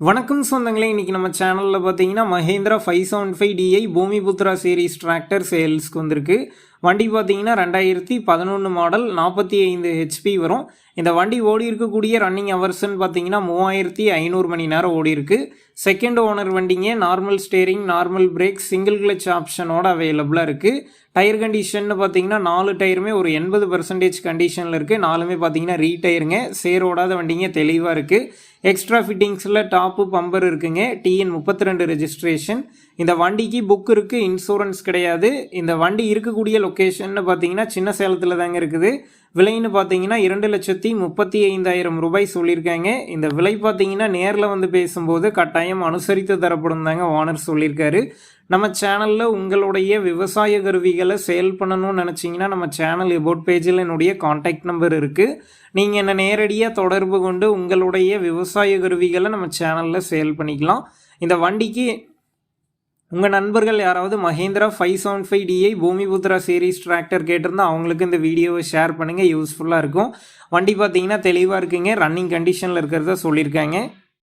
வணக்கம் சொந்தங்களே இன்றைக்கி நம்ம சேனலில் பார்த்தீங்கன்னா Mahindra five seven five DI Bhoomiputra series tractor சேல்ஸ்க்கு வந்திருக்கு. வண்டி பார்த்தீங்கன்னா ரெண்டாயிரத்தி பதினொன்று மாடல் நாற்பத்தி ஐந்து ஹெச்பி வரும். இந்த வண்டி ஓடி இருக்கக்கூடிய ரன்னிங் ஹவர்ஸ்ன்னு பார்த்தீங்கன்னா மூவாயிரத்தி ஐநூறு மணி நேரம் ஓடி இருக்கு. செகண்ட் ஓனர் வண்டிங்க normal steering normal brake single clutch ஆப்ஷனோட அவைலபிளாக இருக்குது டயர் கண்டிஷன் பார்த்தீங்கன்னா நாலு டயருமே ஒரு எண்பது பர்சன்டேஜ் கண்டிஷனில் இருக்குது நாலுமே பார்த்தீங்கன்னா ரீடயருங்க சேரோடாத வண்டிங்க தெளிவாக இருக்குது எக்ஸ்ட்ரா ஃபிட்டிங்ஸில் டாப்பு பம்பர் இருக்குங்க. டிஎன் முப்பத்தி ரெண்டு ரெஜிஸ்ட்ரேஷன் இந்த வண்டிக்கு புக் இருக்குது இன்சூரன்ஸ் கிடையாது. இந்த வண்டி இருக்கக்கூடிய லொக்கேஷன்னு பார்த்தீங்கன்னா சின்ன சேலத்தில் தாங்க இருக்குது. விலைன்னு பார்த்தீங்கன்னா இரண்டு லட்சத்தி முப்பத்தி ஐந்தாயிரம் ரூபாய் சொல்லியிருக்காங்க. இந்த விலை பார்த்தீங்கன்னா நேரில் வந்து பேசும்போது கட்டாயம் அனுசரித்து தரப்படும் தாங்க ஓனர் சொல்லியிருக்காரு. நம்ம சேனலில் உங்களுடைய விவசாய கருவிகளை சேல் பண்ணணும்னு நினச்சிங்கன்னா நம்ம சேனல் எபோட் பேஜில் என்னுடைய காண்டாக்ட் நம்பர் இருக்குது நீங்கள் என்னை நேரடியாக தொடர்பு கொண்டு உங்களுடைய விவசாய கருவிகளை நம்ம சேனலில் சேல் பண்ணிக்கலாம். இந்த வண்டிக்கு உங்கள் நண்பர்கள் யாராவது Mahindra five seven five DI Bhoomiputra series tractor கேட்டிருந்தா அவங்களுக்கு இந்த வீடியோவை ஷேர் பண்ணுங்கள் யூஸ்ஃபுல்லாக இருக்கும். வண்டி பார்த்தீங்கன்னா தெளிவாக இருக்குங்க ரன்னிங் கண்டிஷனில் இருக்கிறத சொல்லியிருக்காங்க.